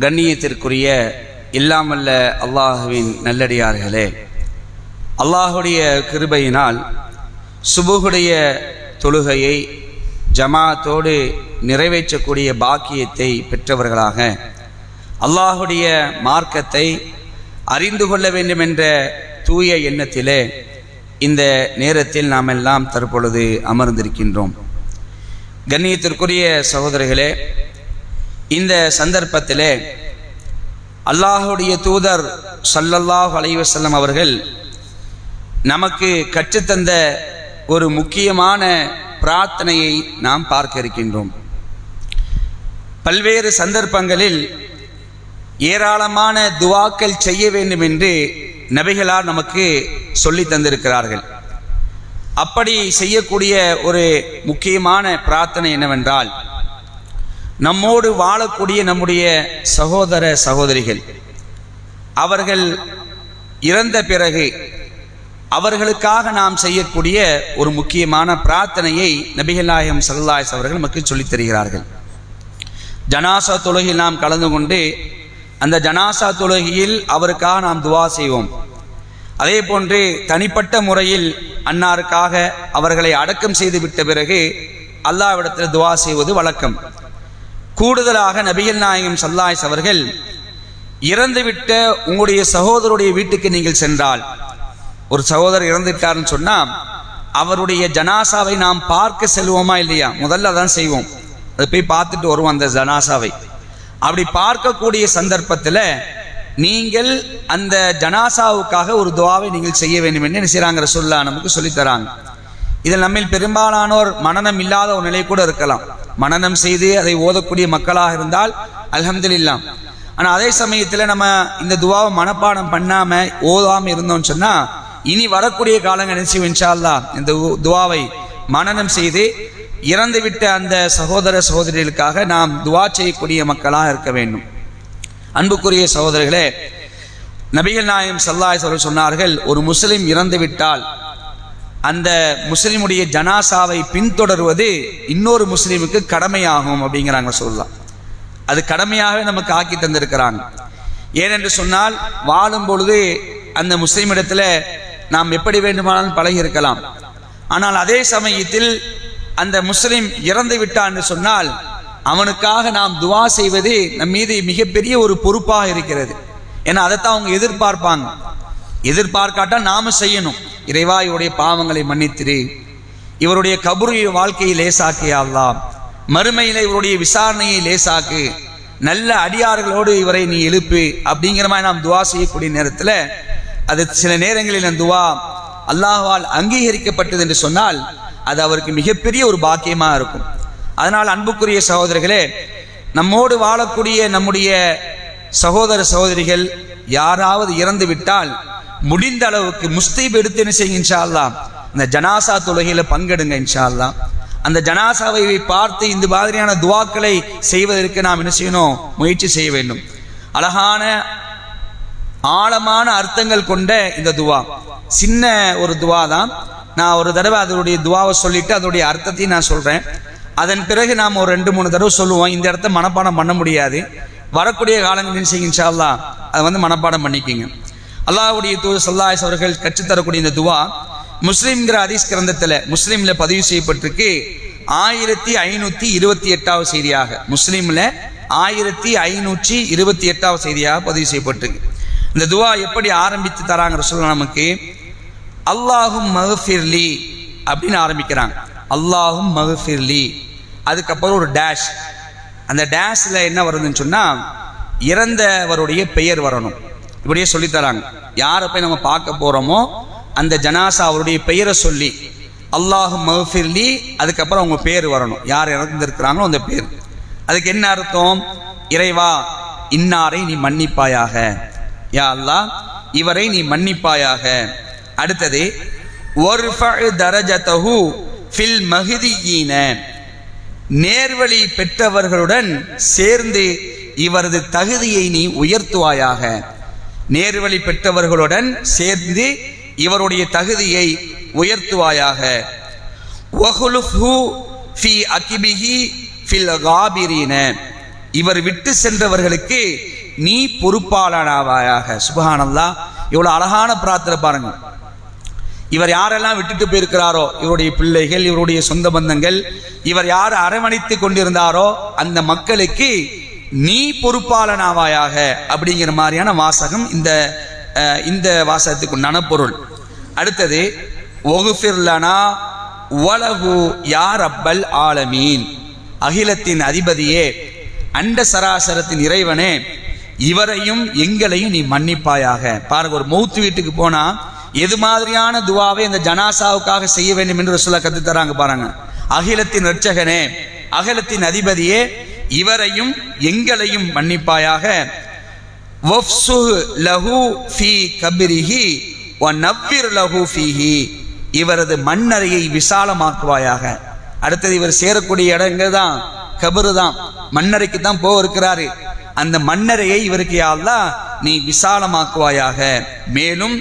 கண்ணியத்திற்குரிய இல்லாமல்ல அல்லாஹுவின் நல்லடியார்களே. அல்லாஹுடைய கிருபையினால் சுபுகுடைய தொழுகையை ஜமாத்தோடு நிறைவேற்றக்கூடிய பாக்கியத்தை பெற்றவர்களாக அல்லாஹுடைய மார்க்கத்தை அறிந்து கொள்ள வேண்டும் என்ற தூய எண்ணத்திலே இந்த நேரத்தில் நாம் எல்லாம் தற்பொழுது அமர்ந்திருக்கின்றோம். கண்ணியத்திற்குரிய சகோதரர்களே இந்த சந்தர்ப்பத்திலே அல்லாஹுடைய தூதர் சல்லல்லாஹ் அலைவசல்லம் அவர்கள் நமக்கு கற்றுத்தந்த ஒரு முக்கியமான பிரார்த்தனையை நாம் பார்க்க இருக்கின்றோம். பல்வேறு சந்தர்ப்பங்களில் ஏராளமான துவாக்கள் செய்ய வேண்டும் என்று நபிகளார் நமக்கு சொல்லி தந்திருக்கிறார்கள். அப்படி செய்யக்கூடிய ஒரு முக்கியமான பிரார்த்தனை என்னவென்றால் நம்மோடு வாழக்கூடிய நம்முடைய சகோதர சகோதரிகள். அவர்கள் இறந்த பிறகு அவர்களுக்காக நாம் செய்யக்கூடிய ஒரு முக்கியமான பிரார்த்தனையை நபிகள்நாயகம் சல்லாஸ் அவர்கள் நமக்கு சொல்லித் தருகிறார்கள். ஜனாசா தொழுகையில் நாம் கலந்து கொண்டு அந்த ஜனாசா தொழுகையில் அவருக்காக நாம் துவா செய்வோம். அதே போன்று தனிப்பட்ட முறையில் அன்னாருக்காக அவர்களை அடக்கம் செய்து விட்ட பிறகு அல்லாவிடத்தில் துவா செய்வது வழக்கம். கூடுதலாக நபிகள் நாயகம் சல்லாய்ஸ் அவர்கள் இறந்துவிட்ட உங்களுடைய சகோதரருடைய வீட்டுக்கு நீங்கள் சென்றால் ஒரு சகோதரர் இறந்துட்டார்னு சொன்னால் அவருடைய ஜனாசாவை நாம் பார்க்க செல்வோமா இல்லையா? முதல்ல தான் செய்வோம். அதை போய் பார்த்துட்டு வருவோம் அந்த ஜனாசாவை. அப்படி பார்க்கக்கூடிய சந்தர்ப்பத்தில் நீங்கள் அந்த ஜனாசாவுக்காக ஒரு துவாவை நீங்கள் செய்ய வேண்டும் என்று செய்கிறாங்க சொல்லா நமக்கு சொல்லித்தராங்க இதில் நம்மில் பெரும்பாலானோர் மனநம் இல்லாத ஒரு நிலை கூட இருக்கலாம். மனநம் செய்து அதை ஓதக்கூடிய மக்களாக இருந்தால் அலமதுல்லாம் ஆனால் அதே சமயத்தில் நம்ம இந்த துவாவை மனப்பாடம் பண்ணாமல் ஓதாமல் இருந்தோம்னு சொன்னால் இனி வரக்கூடிய காலங்கள் நினைச்சு இன்ஷால்லா இந்த துவாவை மனநம் செய்து இறந்துவிட்ட அந்த சகோதர சகோதரிகளுக்காக நாம் துவா செய்யக்கூடிய மக்களாக இருக்க வேண்டும். அன்புக்குரிய சகோதரர்களே நபிகள் நாயம் சல்லாய் அவர்கள் சொன்னார்கள் ஒரு முஸ்லிம் இறந்து விட்டால் அந்த முஸ்லீமுடைய ஜனாசாவை பின்தொடர்வது இன்னொரு முஸ்லீமுக்கு கடமையாகும் அப்படிங்கிறாங்க சொல்லலாம் அது கடமையாகவே நமக்கு ஆக்கி தந்திருக்கிறாங்க. ஏனென்று சொன்னால் வாழும் பொழுது அந்த முஸ்லீமிடத்தில் நாம் எப்படி வேண்டுமானாலும் பழகி இருக்கலாம் ஆனால் அதே சமயத்தில் அந்த முஸ்லீம் இறந்து விட்டான் சொன்னால் அவனுக்காக நாம் துவா செய்வது நம் மீது மிகப்பெரிய ஒரு பொறுப்பாக இருக்கிறது. ஏன்னா அதைத்தான் அவங்க எதிர்பார்ப்பாங்க. எதிர்பார்க்காட்டா நாம செய்யணும். இறைவா இவருடைய பாவங்களை மன்னித்திரு. இவருடைய கபுருடைய வாழ்க்கையை லேசாக்கியாலாம் மறுமையில் இவருடைய விசாரணையை லேசாக்கு. நல்ல அடியார்களோடு இவரை நீ எழுப்பு அப்படிங்கிற மாதிரி நாம் துவா செய்யக்கூடிய நேரத்தில் அது சில நேரங்களில் அந்த துவா அல்லாஹால் அங்கீகரிக்கப்பட்டது என்று சொன்னால் அது அவருக்கு மிகப்பெரிய ஒரு பாக்கியமாக இருக்கும். அதனால் அன்புக்குரிய சகோதரர்களே நம்மோடு வாழக்கூடிய நம்முடைய சகோதர சகோதரிகள் யாராவது இறந்து விட்டால் முடிந்த அளவுக்கு முஸ்தீப் எடுத்து என்ன செய்யுங்க இன்ஷா இந்த ஜனாசா தொழுகையில் பங்கெடுங்க இன்ஷா அந்த ஜனாசாவை பார்த்து இந்த மாதிரியான துவாக்களை செய்வதற்கு நாம் என்ன செய்யணும்? முயற்சி செய்ய வேண்டும். அழகான ஆழமான அர்த்தங்கள் கொண்ட இந்த துவா. சின்ன ஒரு துவா தான். நான் ஒரு தடவை அதனுடைய துவாவை சொல்லிட்டு அதனுடைய அர்த்தத்தையும் நான் சொல்கிறேன் அதன் பிறகு நாம் ஒரு ரெண்டு மூணு தடவை சொல்லுவோம். இந்த இடத்த மனப்பாடம் பண்ண முடியாது. வரக்கூடிய காலங்களில் செய்யுங்க அல்லா அதை வந்து மனப்பாடம் பண்ணிக்கிங்க. அல்லாஹுடைய தூ சல்லாஸ் அவர்கள் கற்றுத்தரக்கூடிய இந்த துவா முஸ்லீம்ங்கிற அதிஸ் கிரந்தத்தில் முஸ்லீமில் பதிவு செய்யப்பட்டிருக்கு. ஆயிரத்தி ஐநூற்றி இருபத்தி எட்டாவது செய்தியாக முஸ்லீமில் ஆயிரத்தி ஐநூற்றி இருபத்தி எட்டாவது செய்தியாக பதிவு செய்யப்பட்டிருக்கு. இந்த துவா எப்படி ஆரம்பித்து தராங்கிற சொல்ல நமக்கு? அல்லாஹும் மகஃபிர்லி அப்படின்னு ஆரம்பிக்கிறாங்க. அல்லாஹும் மகஃபிர்லி அதுக்கப்புறம் ஒரு டேஷ் அந்த டேஷில் என்ன வருதுன்னு சொன்னால் இறந்தவருடைய பெயர் வரணும். இப்படியே சொல்லித்தராங்க. யாரை போய் நம்ம பார்க்க போகிறோமோ அந்த ஜனாசா அவருடைய பெயரை சொல்லி அல்லாஹு மஃபிர்லி அதுக்கப்புறம் அவங்க பேர் வரணும். யார் இறந்துருக்கிறாங்களோ அந்த பேர். அதுக்கு என்ன அர்த்தம்? இறைவா இன்னாரை நீ மன்னிப்பாயாக. யா அல்லாஹ் இவரை நீ மன்னிப்பாயாக. அடுத்தது ஒரு தரஜதஹு ஃபில் மஹ்தியீன. நேர்வழி பெற்றவர்களுடன் சேர்ந்து இவரது தகுதியை நீ உயர்த்துவாயாக. நேர்வழி பெற்றவர்களுடன் சேர்ந்து இவருடைய தகுதியை உயர்த்துவாயாக. ஃபி ஃபில் இவர் விட்டு சென்றவர்களுக்கு நீ பொறுப்பாளனாவாயாக. சுபஹானல்லாஹ் இவ்வளோ அழகான பிரார்த்தனை பாருங்க. இவர் யாரெல்லாம் விட்டுட்டு போயிருக்கிறாரோ இவருடைய பிள்ளைகள் இவருடைய சொந்த பந்தங்கள் இவர் யார் அரவணைத்து கொண்டிருந்தாரோ அந்த மக்களுக்கு நீ பொறுப்பாளனாவாயாக அப்படிங்கிற மாதிரியான வாசகம் இந்த இந்த வாசகத்துக்கு உண்டான பொருள் அடுத்தது ஒகுஃபிர்லனா உலகு யார் அப்பல் ஆலமீன். அகிலத்தின் அதிபதியே அண்ட சராசரத்தின் இறைவனே இவரையும் எங்களையும் நீ மன்னிப்பாயாக. பாருங்க ஒரு மௌத்து வீட்டுக்கு போனா எது மாதிரியான துவாவை இந்த ஜனாசாவுக்காக செய்ய வேண்டும் என்று சொல்ல கத்து தராங்க பாருங்க. அகிலத்தின் ரட்சகனே அகிலத்தின் அதிபதியே இவரையும் எங்களையும் மன்னிப்பாயாக. லஹு ஃபி கபிரிஹி நவ்விர் லஹு ஃபீஹி. இவரது மண்ணறையை விசாலமாக்குவாயாக. அடுத்தது இவர் சேரக்கூடிய இடங்கள் தான் கபரு தான் மண்ணறைக்கு தான் போக இருக்கிறாரு. அந்த மண்ணறையை இவருக்கு யா நீ விசாலமாக்குவாயாக. மேலும்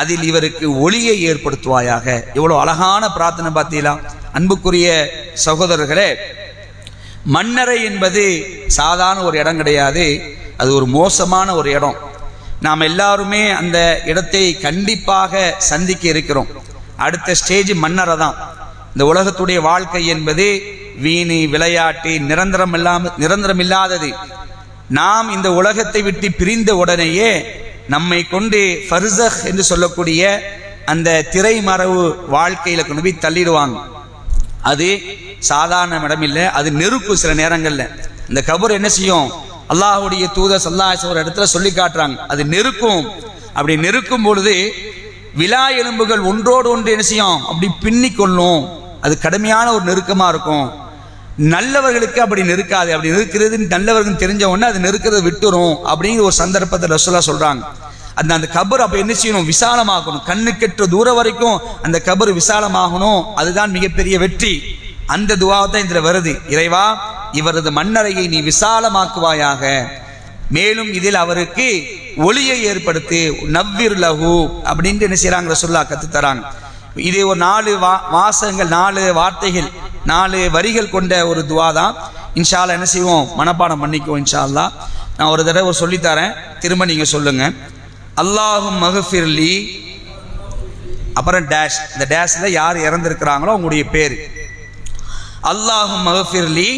அதில் இவருக்கு ஒளியை ஏற்படுத்துவாயாக. இவ்வளவு அழகான பிரார்த்தனை பார்த்தீங்களா? அன்புக்குரிய சகோதரர்களே மண்ணறை என்பது சாதாரண ஒரு இடம் கிடையாது. அது ஒரு மோசமான ஒரு இடம். நாம் எல்லாருமே அந்த இடத்தை கண்டிப்பாக சந்திக்க இருக்கிறோம். அடுத்த ஸ்டேஜ் மன்னரை தான். இந்த உலகத்துடைய வாழ்க்கை என்பது வீணு விளையாட்டு நிரந்தரம் இல்லாம நிரந்தரம் இல்லாதது. நாம் இந்த உலகத்தை விட்டு பிரிந்த உடனேயே நம்மை கொண்டு ஃபர்சஹ் என்று சொல்லக்கூடிய அந்த திரைமறைவு வாழ்க்கையில் கொண்டு போய் தள்ளிடுவாங்க. அது சாதாரண இடம் இல்லை அது நெருப்பு சில நேரங்களில். இந்த கபர் என்ன செய்யும்? அல்லாஹுடைய தூதர் சல்லாஹ் ஒரு இடத்துல சொல்லி காட்டுறாங்க. அது நெருக்கும். அப்படி நெருக்கும் பொழுது விழா எலும்புகள் ஒன்றோடு ஒன்று என்ன செய்யும்? அப்படி பின்னி கொள்ளும். அது கடுமையான ஒரு நெருக்கமாக இருக்கும். நல்லவர்களுக்கு அப்படி நெருக்காது. அப்படி நெருக்கிறது நல்லவர்கள் தெரிஞ்ச உடனே அது நெருக்கிறத விட்டுரும். அப்படிங்கிற ஒரு சந்தர்ப்பத்தை ரசூலா சொல்கிறாங்க அந்த அந்த கபர் அப்ப என்ன செய்யணும்? விசாலமாகணும். கண்ணுக்கெற்ற தூரம் வரைக்கும் அந்த கபர் விசாலமாகணும். அதுதான் மிகப்பெரிய வெற்றி. அந்த துவாவை தான் இதுல வருது. இறைவா இவரது மண்ணறையை நீ விசாலமாக்குவாயாக. மேலும் இதில் அவருக்கு ஒளியை ஏற்படுத்தி நவ்விர் லகு அப்படின்ட்டு என்ன செய்கிறாங்க ரசூல்லா கத்து தராங்க. இது ஒரு நாலு வா வாசகங்கள் நாலு வார்த்தைகள் நாலு வரிகள் கொண்ட ஒரு துவா தான். இன்ஷால்லா என்ன செய்வோம்? மனப்பாடம் பண்ணிக்குவோம் இன்ஷால்லா நான் ஒரு தடவை சொல்லித்தரேன் திரும்ப நீங்கள் சொல்லுங்கள் அல்லாஹும் மஹஃபிர்லி அப்புறம் டேஷ் இந்த டேஷில் யார் இறந்துருக்கிறாங்களோ அவங்களுடைய பேர். அல்லாஹும் மஹஃபிர்லி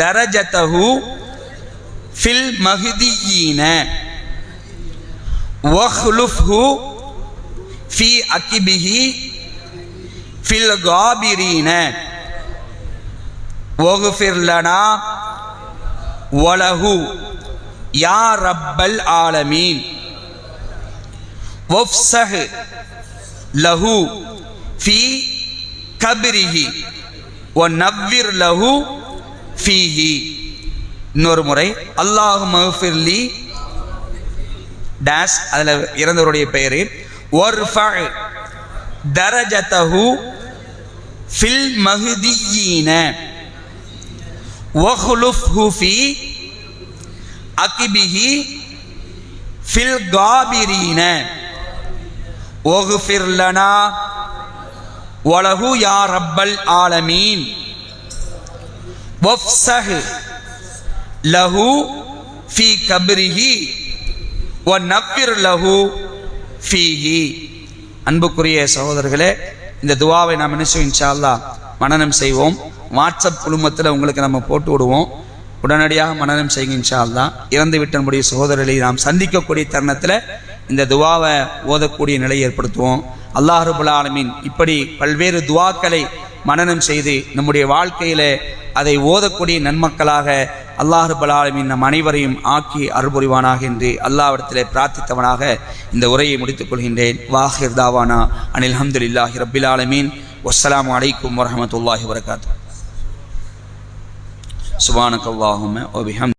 தரஜதஹு ஃபில் மஹ்தியீன. வஹ்லுஃப்ஹு ஃபி அகிபிஹி ஃபில் காபிரீன. ஒகுஃபிர்லனா ஒலஹு யா ரப்பல் ஆலமீன். ஒஃப்சஹு லஹு ஃபி கபிரிஹி. ஒ நவ்விர் லஹு ஃபீஹி. இன்னொரு முறை அல்லாஹு மஹ்ஃபிர்லி டேஸ் அதில் இறந்தவருடைய பெயர். ஒரு தரஜதஹு ஃபில் மஹ்தியீன. ஒஹ்லுஃப்ஹு ஃபீ அகிபிஹி ஃபில் காபிரீன. ஓகுஃபிர் லனா ஒலகு யா ரப்பல் ஆலமீன். வஃப்சஹ் லஹு ஃபி கபிரிஹி ஒ நப்பிர் லஹு ஃபீஹி. அன்புக்குரிய சகோதரர்களே இந்த துவாவை நாம் என்ன இன்ஷா இன்ஷா மனநம் செய்வோம். வாட்ஸ்அப் குழுமத்தில் உங்களுக்கு நம்ம போட்டு விடுவோம். உடனடியாக மனனம் செய்கின்றால் தான் இறந்து விட்ட நம்முடைய சகோதரர்களை நாம் சந்திக்கக்கூடிய தருணத்தில் இந்த துவாவை ஓதக்கூடிய நிலையை ஏற்படுத்துவோம். அல்லாஹ் ஆலமின் இப்படி பல்வேறு துவாக்களை மனநம் செய்து நம்முடைய வாழ்க்கையில அதை ஓதக்கூடிய நன்மக்களாக அல்லாஹ் ஆலமின் நம் அனைவரையும் ஆக்கி அருள்புரிவானாக என்று அல்லாவிடத்தில் பிரார்த்தித்தவனாக இந்த உரையை முடித்துக் கொள்கின்றேன். வாஹிர் தாவானா அனில் அஹமதுல்லாஹி ரபில் ஆலமீன். வஸ்லாம் அலைக்கும் வரமத்துல்லாஹி வரகாத்து سبحانک اللہم و بحمد